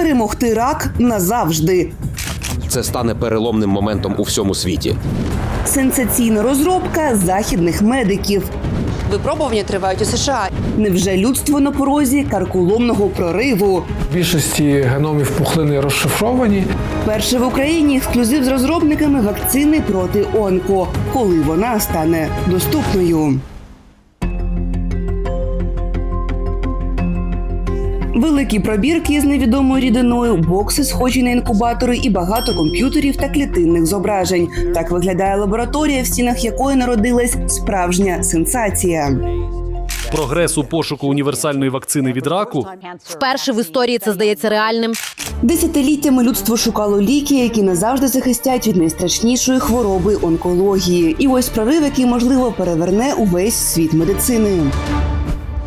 перемогти рак назавжди. Це стане переломним моментом у всьому світі. Сенсаційна розробка західних медиків. Випробування тривають у США. Невже людство на порозі карколомного прориву? В більшості геномів пухлини розшифровані. Перше в Україні ексклюзив з розробниками вакцини проти онко, коли вона стане доступною. Великі пробірки з невідомою рідиною, бокси, схожі на інкубатори, і багато комп'ютерів та клітинних зображень. Так виглядає лабораторія, в стінах якої народилась справжня сенсація. Прогрес у пошуку універсальної вакцини від раку Вперше в історії це здається реальним. Десятиліттями людство шукало ліки, які назавжди захистять від найстрашнішої хвороби онкології. І ось прорив, який можливо переверне увесь світ медицини.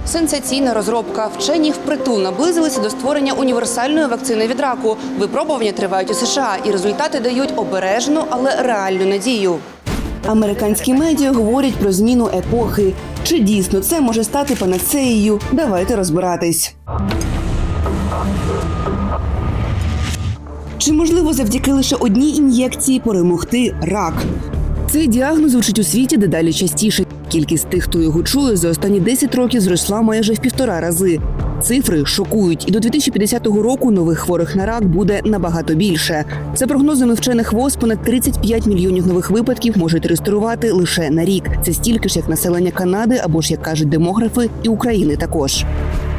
Сенсаційна розробка. Вчені впритул наблизилися до створення універсальної вакцини від раку. Випробування тривають у США, і результати дають обережну, але реальну надію. Американські медіа говорять про зміну епохи. Чи дійсно це може стати панацеєю? Давайте розбиратись. Чи можливо завдяки лише одній ін'єкції перемогти рак? Цей діагноз звучить у світі дедалі частіше. Кількість тих, хто його чує, за останні 10 років зросла майже в півтора рази. Цифри шокують, і до 2050 року нових хворих на рак буде набагато більше. За прогнозами вчених ВОЗ, понад 35 мільйонів нових випадків можуть реєструвати лише на рік. Це стільки ж, як населення Канади або ж як кажуть демографи, і України також.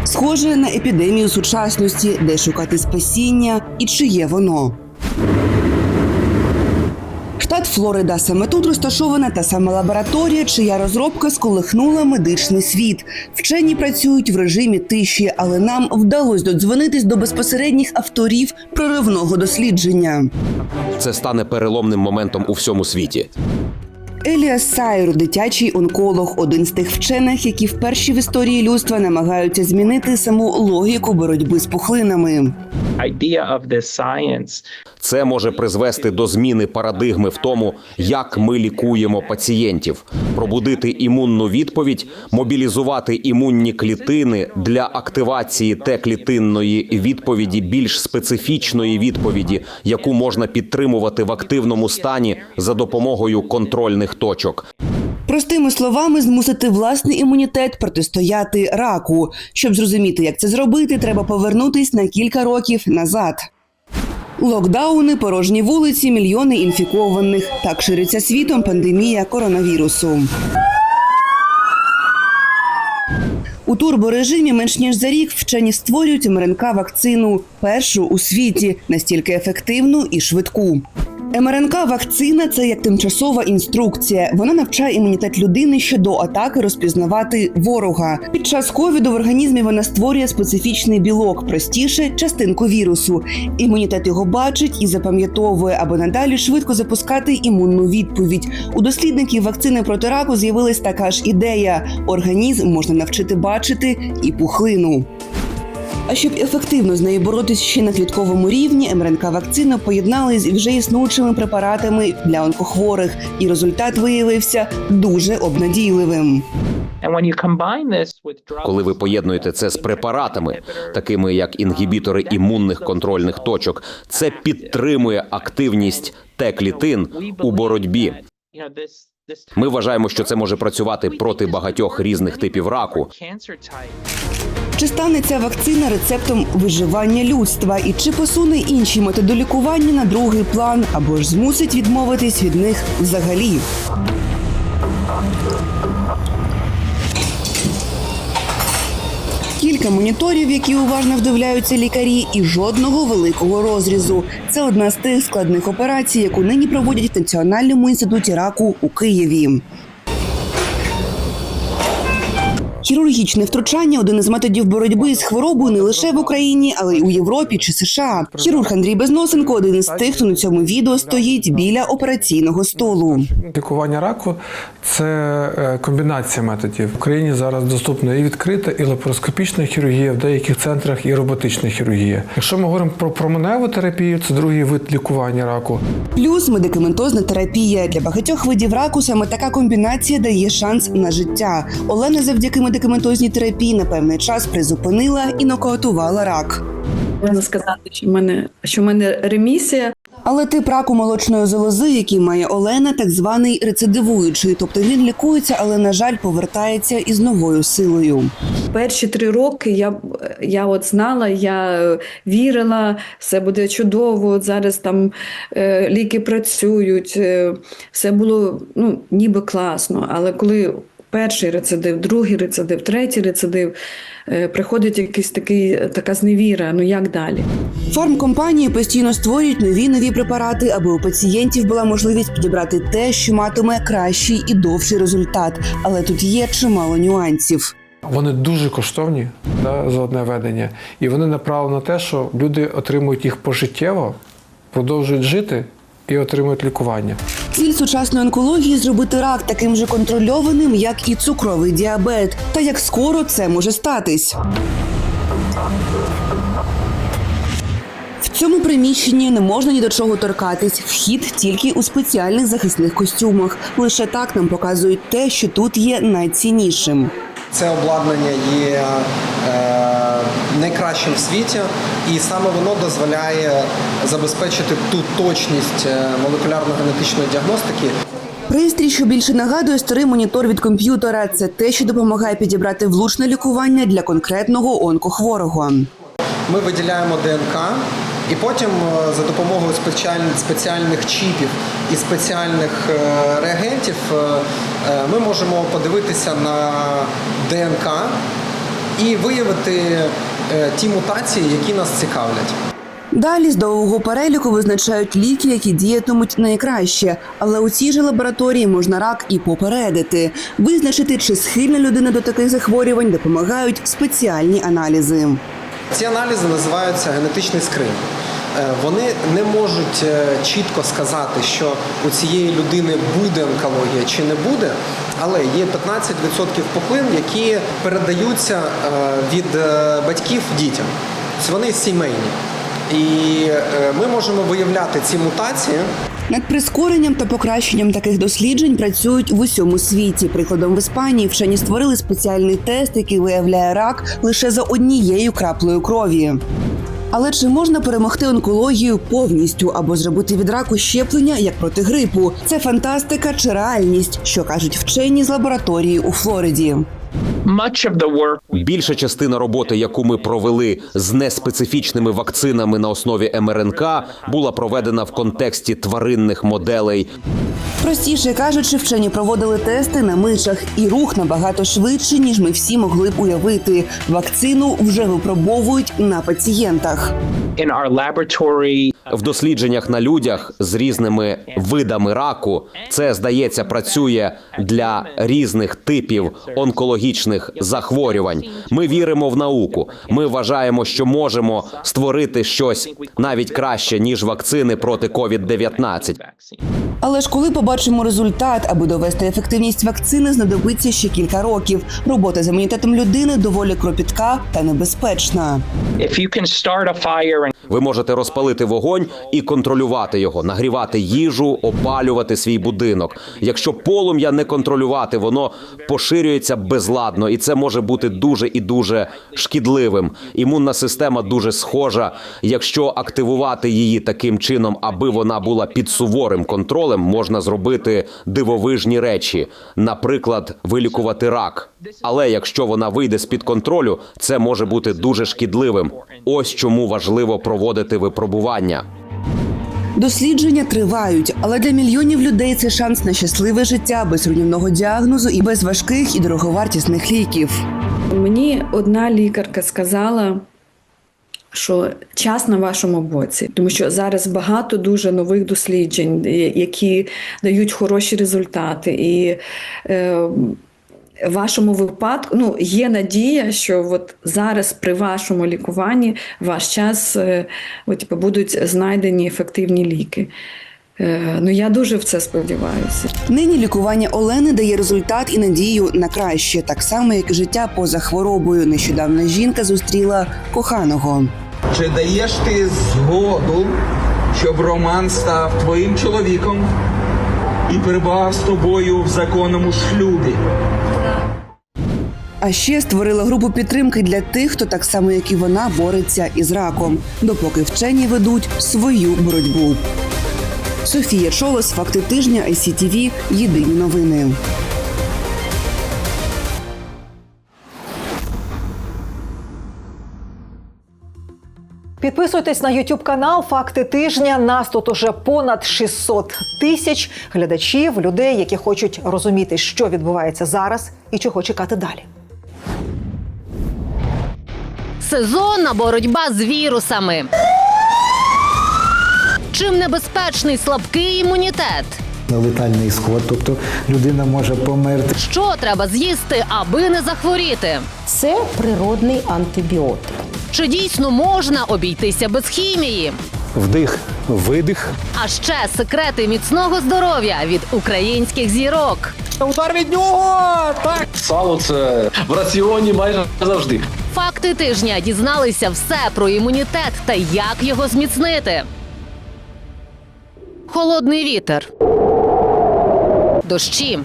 Схоже на епідемію сучасності, де шукати спасіння і чи є воно. Флорида саме тут розташована та сама лабораторія, чия розробка сколихнула медичний світ. Вчені працюють в режимі тиші, але нам вдалося додзвонитись до безпосередніх авторів проривного дослідження. Це стане переломним моментом у всьому світі. Еліас Сайр, дитячий онколог, один з тих вчених, які вперше в історії людства намагаються змінити саму логіку боротьби з пухлинами. idea of this science Це може призвести до зміни парадигми в тому, як ми лікуємо пацієнтів, пробудити імунну відповідь, мобілізувати імунні клітини для активації Т-клітинної відповіді, більш специфічної відповіді, яку можна підтримувати в активному стані за допомогою контрольних точок. Простими словами, змусити власний імунітет протистояти раку. Щоб зрозуміти, як це зробити, треба повернутись на кілька років назад. Локдауни, порожні вулиці, мільйони інфікованих. Так шириться світом пандемія коронавірусу. У турборежимі менш ніж за рік вчені створюють МРНК вакцину першу у світі, настільки ефективну і швидку. МРНК вакцина це як тимчасова інструкція. Вона навчає імунітет людини ще до атаки розпізнавати ворога. Під час ковіду в організмі вона створює специфічний білок, простіше частинку вірусу. Імунітет його бачить і запам'ятовує, аби надалі швидко запускати імунну відповідь. У дослідників вакцини проти раку з'явилась така ж ідея: організм можна навчити бачити і пухлину. А щоб ефективно з нею боротись ще на клітковому рівні, МРНК вакцину поєднали з вже існуючими препаратами для онкохворих, і результат виявився дуже обнадійливим. Коли ви поєднуєте це з препаратами, такими як інгібітори імунних контрольних точок, це підтримує активність Т-клітин у боротьбі. Ми вважаємо, що це може працювати проти багатьох різних типів раку. Чи стане ця вакцина рецептом виживання людства, і чи посуне інші методи лікування на другий план, або ж змусить відмовитись від них взагалі? Кілька моніторів, які уважно вдивляються лікарі, і жодного великого розрізу. Це одна з тих складних операцій, яку нині проводять в Національному інституті раку у Києві. Хірургічне втручання один із методів боротьби з хворобою не лише в Україні, але й у Європі чи США. Хірург Андрій Безносенко один із тих, хто на цьому відео стоїть біля операційного столу. Лікування раку це е, комбінація методів. В Україні зараз доступна і відкрита, і лапароскопічна хірургія, в деяких центрах і роботична хірургія. Якщо ми говоримо про променеву терапію, це другий вид лікування раку. Плюс медикаментозна терапія для багатьох видів раку. Саме така комбінація дає шанс на життя. Олена завдяки медикаментозній терапії на певний час призупинила і нокаутувала рак. можна сказати, що в мене що в мене ремісія. Але тип раку молочної залози, який має Олена, так званий рецидивуючий, тобто він лікується, але на жаль повертається із новою силою. Перші три роки я, я от знала, я е, вірила, все буде чудово. От зараз там е, ліки працюють, е, все було ну, ніби класно. Але коли перший рецидив, другий рецидив, третій рецидив, е, приходить якийсь такий, така зневіра, ну як далі? Фармкомпанії постійно створюють нові нові препарати, аби у пацієнтів була можливість підібрати те, що матиме кращий і довший результат. Але тут є чимало нюансів. Вони дуже коштовні да, за одне ведення, і вони направлені на те, що люди отримують їх пожиттєво, продовжують жити і отримують лікування. Ціль сучасної онкології зробити рак таким же контрольованим, як і цукровий діабет. Та як скоро це може статись. В цьому приміщенні не можна ні до чого торкатись. Вхід тільки у спеціальних захисних костюмах. Лише так нам показують те, що тут є найціннішим. Це обладнання є е, найкращим в світі, і саме воно дозволяє забезпечити ту точність е, молекулярно-генетичної діагностики, Пристрій, що більше нагадує старий монітор від комп'ютера, це те, що допомагає підібрати влучне лікування для конкретного онкохворого. Ми виділяємо ДНК, і потім е, за допомогою спеціаль- спеціальних чіпів і спеціальних е, реагентів ми можемо подивитися на ДНК і виявити е, ті мутації, які нас цікавлять. Далі з довгого переліку визначають ліки, які діятимуть найкраще. Але у цій же лабораторії можна рак і попередити. Визначити, чи схильна людина до таких захворювань, допомагають спеціальні аналізи. Ці аналізи називаються генетичний скринінг. Е, Вони не можуть е, чітко сказати, що у цієї людини буде онкологія чи не буде, але є 15% пухлин, які передаються е, від батьків дітям. Вони сімейні. І ми можемо виявляти ці мутації Над прискоренням та покращенням таких досліджень працюють в усьому світі. Прикладом в Іспанії вчені створили спеціальний тест, який виявляє рак лише за однією краплею крові. Але чи можна перемогти онкологію повністю або зробити від раку щеплення як проти грипу? Це фантастика чи реальність, що кажуть вчені з лабораторії у Флориді. Much of the work we Більша частина роботи, яку ми провели з неспецифічними вакцинами на основі МРНК, була проведена в контексті тваринних моделей. Простіше кажучи, вчені проводили тести на мишах, і рух набагато швидше, ніж ми всі могли б уявити. Вакцину вже випробовують на пацієнтах. В дослідженнях на людях з різними видами раку це здається працює для різних типів онкологічних захворювань. Ми віримо в науку. Ми вважаємо, що можемо створити щось навіть краще ніж вакцини проти COVID-19. Але ж коли побачимо результат, аби довести ефективність вакцини, знадобиться ще кілька років. Робота з імунітетом людини доволі кропітка та небезпечна. If you can start a fire and Ви можете розпалити вогонь і контролювати його, нагрівати їжу, опалювати свій будинок. Якщо полум'я не контролювати, воно поширюється безладно, і це може бути дуже і дуже шкідливим. Імунна система дуже схожа. Якщо активувати її таким чином, аби вона була під суворим контролем, можна зробити дивовижні речі, наприклад, вилікувати рак. Але якщо вона вийде з під контролю, це може бути дуже шкідливим. Ось чому важливо проводити випробування. Дослідження тривають, але для мільйонів людей це шанс на щасливе життя без руйнівного діагнозу і без важких і дороговартісних ліків. Мені одна лікарка сказала, що час на вашому боці, тому що зараз багато дуже нових досліджень, які дають хороші результати. І е, в вашому випадку ну, є надія, що от зараз при вашому лікуванні ваш час е, от, типу, будуть знайдені ефективні ліки. Е, ну я дуже в це сподіваюся. Нині лікування Олени дає результат і надію на краще, так само як і життя поза хворобою. Нещодавно жінка зустріла коханого. Чи даєш ти згоду, щоб Роман став твоїм чоловіком і перебував з тобою в законному шлюбі? А ще створила групу підтримки для тих, хто так само, як і вона, бореться із раком, допоки вчені ведуть свою боротьбу. Софія Чолос, факти тижня, ICTV, Єдині новини. Підписуйтесь на YouTube канал Факти тижня. Нас тут уже понад 600 тисяч глядачів, людей, які хочуть розуміти, що відбувається зараз і чого чекати далі. Сезонна боротьба з вірусами. Чим небезпечний слабкий імунітет? летальний сход, тобто людина може померти. Що треба з'їсти, аби не захворіти? Це природний антибіотик. Чи дійсно можна обійтися без хімії? Вдих, видих. А ще секрети міцного здоров'я від українських зірок. Удар від нього! Так! Сало це в раціоні майже завжди. Факти тижня дізналися все про імунітет та як його зміцнити. Холодний вітер, дощі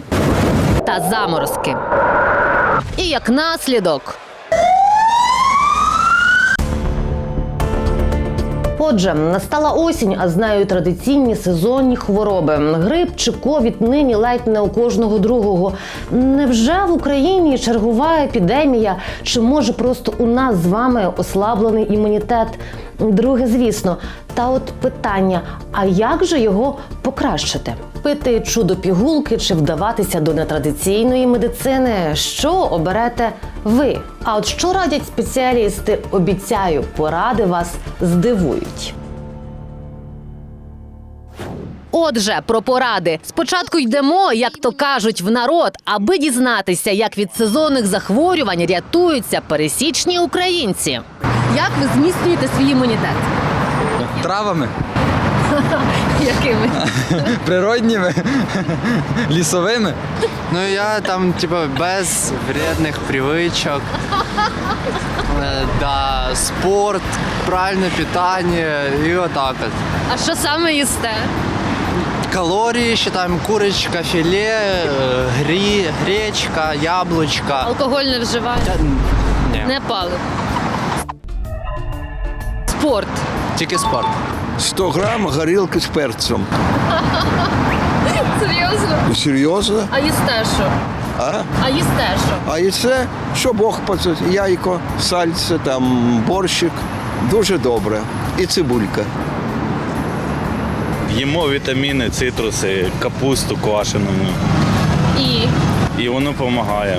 та заморозки. І як наслідок. Отже, настала осінь, а з нею традиційні сезонні хвороби. Грип чи ковід нині ледь не у кожного другого. Невже в Україні чергова епідемія? Чи може просто у нас з вами ослаблений імунітет? Друге, звісно, та от питання: а як же його покращити? Пити чудо пігулки чи вдаватися до нетрадиційної медицини? Що оберете ви? А от що радять спеціалісти? Обіцяю, поради вас здивують. Отже, про поради. Спочатку йдемо, як то кажуть, в народ, аби дізнатися, як від сезонних захворювань рятуються пересічні українці. Як ви зміцнюєте свій імунітет? Травами Якими? природніми, лісовими. Ну я там, типа, без вредних привычек. Э, Да, спорт, правильное питание и вот так вот. А що саме їсте? Калории считаем курочка, филе, э, гри, гречка, яблочко. Алкоголь не вживаєте? Ні, Не палив. Спорт. тільки спорт. 100 грам горілки з перцем. Серйозно? Серйозно? А їсте що? А? А їсте що? А і це, що Бог поцить, яйко, сальце, там борщик. Дуже добре. І цибулька. Їмо вітаміни, цитруси, капусту квашену. І. І воно допомагає.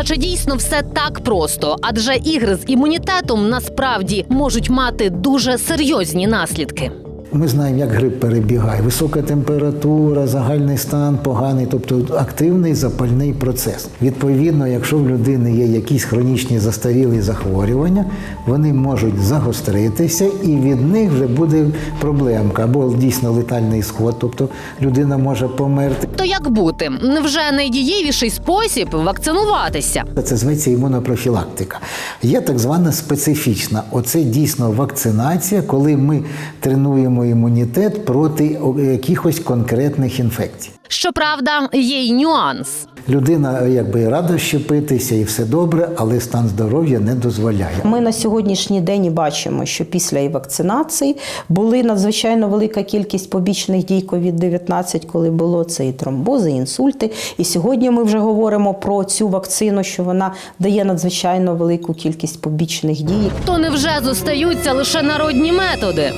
Та чи дійсно все так просто? Адже ігри з імунітетом насправді можуть мати дуже серйозні наслідки. Ми знаємо, як грип перебігає. Висока температура, загальний стан поганий, тобто активний запальний процес. Відповідно, якщо в людини є якісь хронічні застарілі захворювання, вони можуть загостритися, і від них вже буде проблемка або дійсно летальний сход, тобто людина може померти. То як бути? Невже найдієвіший спосіб вакцинуватися? Це зветься імунопрофілактика. Є так звана специфічна. Оце дійсно вакцинація, коли ми тренуємо імунітет проти якихось конкретних інфекцій. Щоправда, є й нюанс. Людина якби рада щепитися і все добре, але стан здоров'я не дозволяє. Ми на сьогоднішній день бачимо, що після і вакцинації були надзвичайно велика кількість побічних дій COVID-19, коли було це і тромбози, і інсульти. І сьогодні ми вже говоримо про цю вакцину, що вона дає надзвичайно велику кількість побічних дій. То невже зостаються лише народні методи?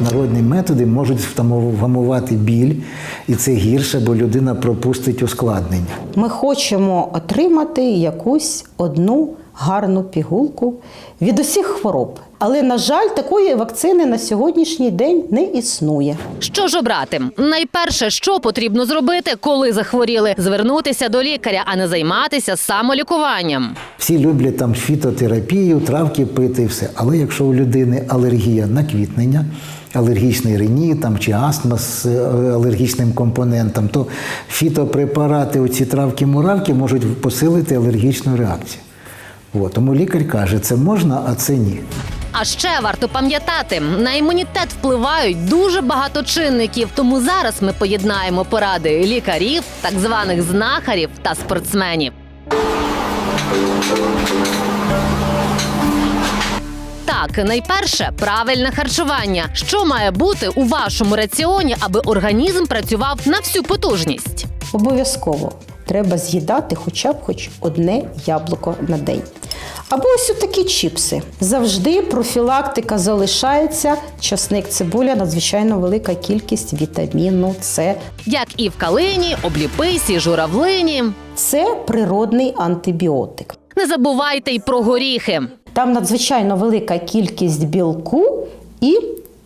Народні методи можуть вгамувати біль, і це гірше, бо людина пропустить ускладнення. Ми хочемо отримати якусь одну гарну пігулку від усіх хвороб. Але, на жаль, такої вакцини на сьогоднішній день не існує. Що ж обрати? Найперше, що потрібно зробити, коли захворіли, звернутися до лікаря, а не займатися самолікуванням. Всі люблять там фітотерапію, травки пити і все. Але якщо у людини алергія на квітнення, алергічний реніт там, чи астма з е, алергічним компонентом, то фітопрепарати, оці травки-муравки можуть посилити алергічну реакцію. От. Тому лікар каже, це можна, а це ні. А ще варто пам'ятати, на імунітет впливають дуже багато чинників. Тому зараз ми поєднаємо поради лікарів, так званих знахарів та спортсменів. Так, найперше правильне харчування. Що має бути у вашому раціоні, аби організм працював на всю потужність? Обов'язково треба з'їдати хоча б хоч одне яблуко на день. Або ось такі чіпси. Завжди профілактика залишається. Часник, цибуля, надзвичайно велика кількість вітаміну С. Як і в калині, обліписі, журавлині. Це природний антибіотик. Не забувайте й про горіхи. Там надзвичайно велика кількість білку і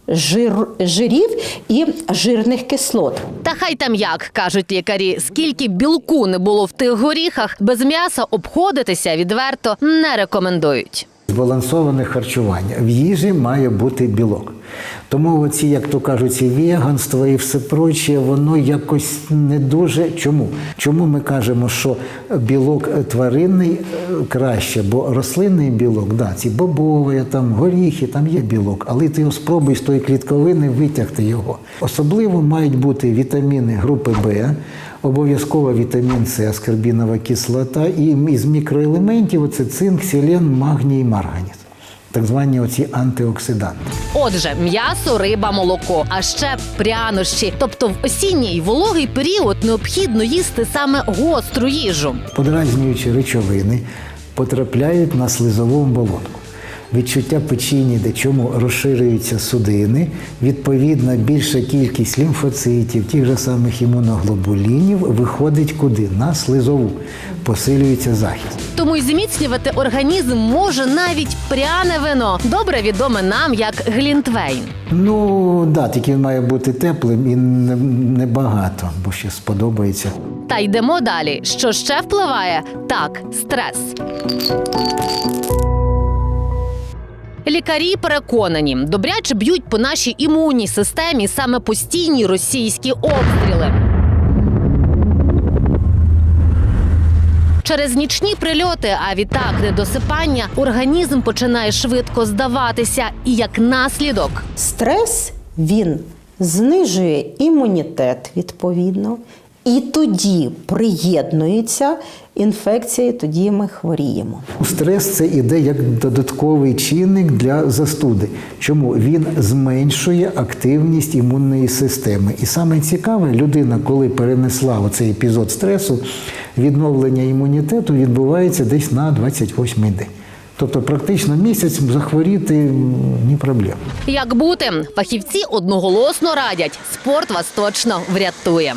жир, жирів і жирних кислот. Та хай там як кажуть лікарі, скільки білку не було в тих горіхах, без м'яса обходитися відверто не рекомендують. Збалансоване харчування. В їжі має бути білок. Тому оці, як то кажуть, ці веганство і все проче, воно якось не дуже. Чому? Чому ми кажемо, що білок тваринний е, краще, бо рослинний білок, да, ці бобові, там горіхи, там є білок, але ти його спробуй з тої клітковини витягти його. Особливо мають бути вітаміни групи Б, обов'язково вітамін С, аскорбінова кислота, і із мікроелементів оце цинк, селен, магній, марганіт. Так звані оці антиоксиданти. Отже, м'ясо, риба, молоко, а ще прянощі. Тобто в осінній вологий період необхідно їсти саме гостру їжу. Подразнюючі речовини потрапляють на слизову оболонку. Відчуття печінні, де чому розширюються судини, відповідна більша кількість лімфоцитів, тих же самих імуноглобулінів виходить куди? На слизову. Посилюється захист. Тому й зміцнювати організм може навіть пряне вино, добре відоме нам як глінтвейн. Ну да, тільки він має бути теплим і не- небагато, бо ще сподобається. Та йдемо далі. Що ще впливає? Так, стрес. Лікарі переконані, добряче б'ють по нашій імунній системі саме постійні російські обстріли. Через нічні прильоти, а відтак недосипання, організм починає швидко здаватися, і як наслідок Стрес він знижує імунітет відповідно, і тоді приєднується інфекція, і тоді ми хворіємо. Стрес це іде як додатковий чинник для застуди. Чому він зменшує активність імунної системи? І саме цікаве, людина, коли перенесла оцей епізод стресу, відновлення імунітету відбувається десь на 28-й день. Тобто, практично місяць захворіти ні проблем. Як бути? Фахівці одноголосно радять, спорт вас точно врятує.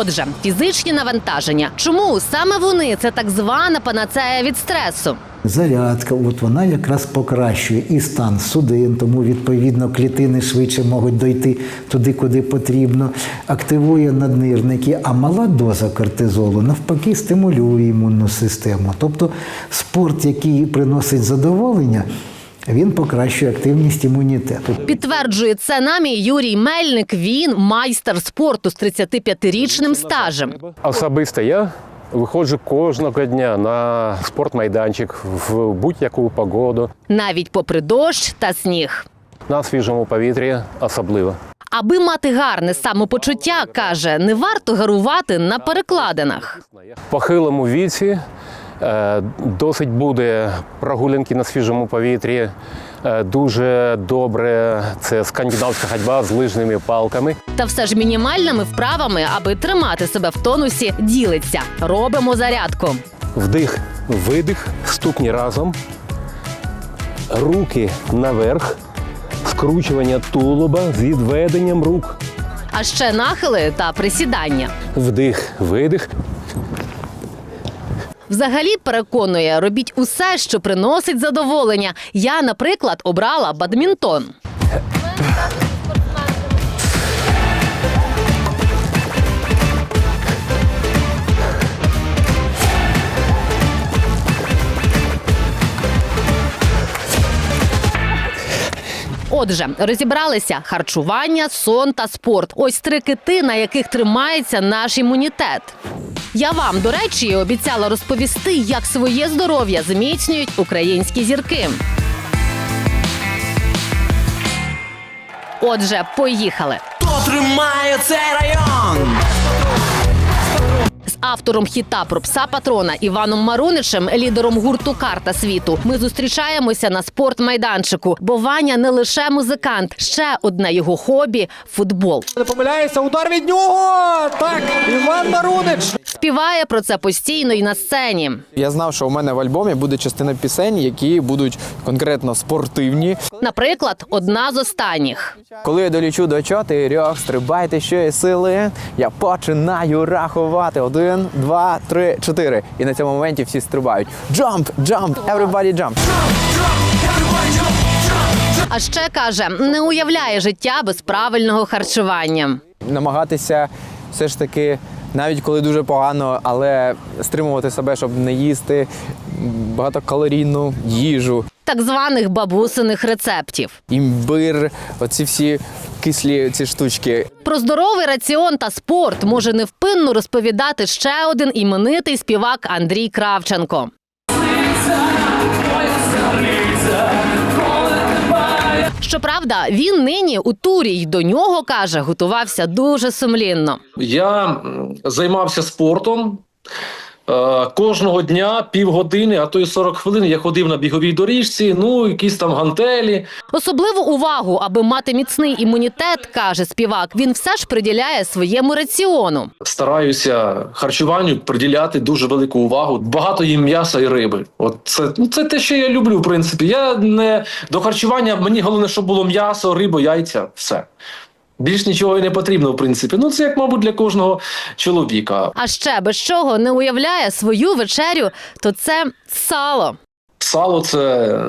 Отже, фізичні навантаження. Чому саме вони це так звана панацея від стресу? Зарядка, от вона якраз покращує і стан судин, тому відповідно клітини швидше можуть дойти туди, куди потрібно, активує наднирники, а мала доза кортизолу навпаки стимулює імунну систему. Тобто спорт, який приносить задоволення, він покращує активність імунітету. Підтверджує це нам і Юрій Мельник. Він майстер спорту з 35-річним стажем. Особисто я виходжу кожного дня на спортмайданчик в будь-яку погоду. Навіть попри дощ та сніг. На свіжому повітрі особливо. Аби мати гарне самопочуття, каже, не варто гарувати на перекладинах. В похилому віці досить буде прогулянки на свіжому повітрі. Е, Дуже добре це скандинавська ходьба з лижними палками. Та все ж мінімальними вправами, аби тримати себе в тонусі, ділиться. Робимо зарядку. Вдих, видих, ступні разом, руки наверх, скручування тулуба з відведенням рук. А ще нахили та присідання. Вдих, видих. Взагалі переконує, робіть усе, що приносить задоволення. Я, наприклад, обрала бадмінтон. Отже, розібралися харчування, сон та спорт. Ось три кити, на яких тримається наш імунітет. Я вам, до речі, обіцяла розповісти, як своє здоров'я зміцнюють українські зірки. Отже, поїхали. Хто тримає цей район? Автором хіта про пса патрона Іваном Маруничем, лідером гурту Карта світу, ми зустрічаємося на спортмайданчику. Бо Ваня не лише музикант, ще одне його хобі футбол. Не помиляється, удар від нього! Так, Іван Марунич! Співає про це постійно і на сцені. Я знав, що у мене в альбомі буде частина пісень, які будуть конкретно спортивні. Наприклад, одна з останніх. Коли я долічу до чотирьох, стрибайте що є сили. Я починаю рахувати. Один, два, три, чотири. І на цьому моменті всі стрибають. Jump, jump, everybody jump. А ще каже, не уявляє життя без правильного харчування. Намагатися все ж таки, навіть коли дуже погано, але стримувати себе, щоб не їсти багатокалорійну їжу. Так званих бабусиних рецептів. Імбир, оці всі кислі ці штучки. Про здоровий раціон та спорт може невпинно розповідати ще один іменитий співак Андрій Кравченко. Щоправда, він нині у турі й до нього каже, готувався дуже сумлінно. Я займався спортом. Е, Кожного дня півгодини, а то й 40 хвилин я ходив на біговій доріжці, ну, якісь там гантелі. Особливу увагу, аби мати міцний імунітет, каже співак, він все ж приділяє своєму раціону. Стараюся харчуванню приділяти дуже велику увагу. Багато їм м'яса і риби. От це, ну, це те, що я люблю, в принципі. Я не до харчування, мені головне, щоб було м'ясо, риба, яйця, все. Більш нічого і не потрібно, в принципі. Ну, це як, мабуть, для кожного чоловіка. А ще без чого не уявляє свою вечерю, то це сало. Сало це е,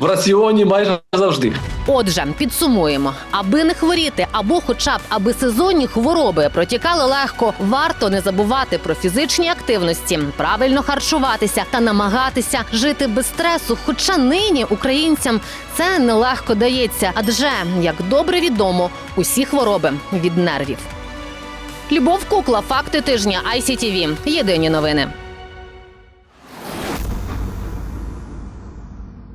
в раціоні майже завжди. Отже, підсумуємо, аби не хворіти, або, хоча б аби сезонні хвороби протікали легко, варто не забувати про фізичні активності, правильно харчуватися та намагатися жити без стресу. Хоча нині українцям це нелегко дається, адже як добре відомо, усі хвороби від нервів. Любов Кукла, факти тижня ICTV. Єдині новини.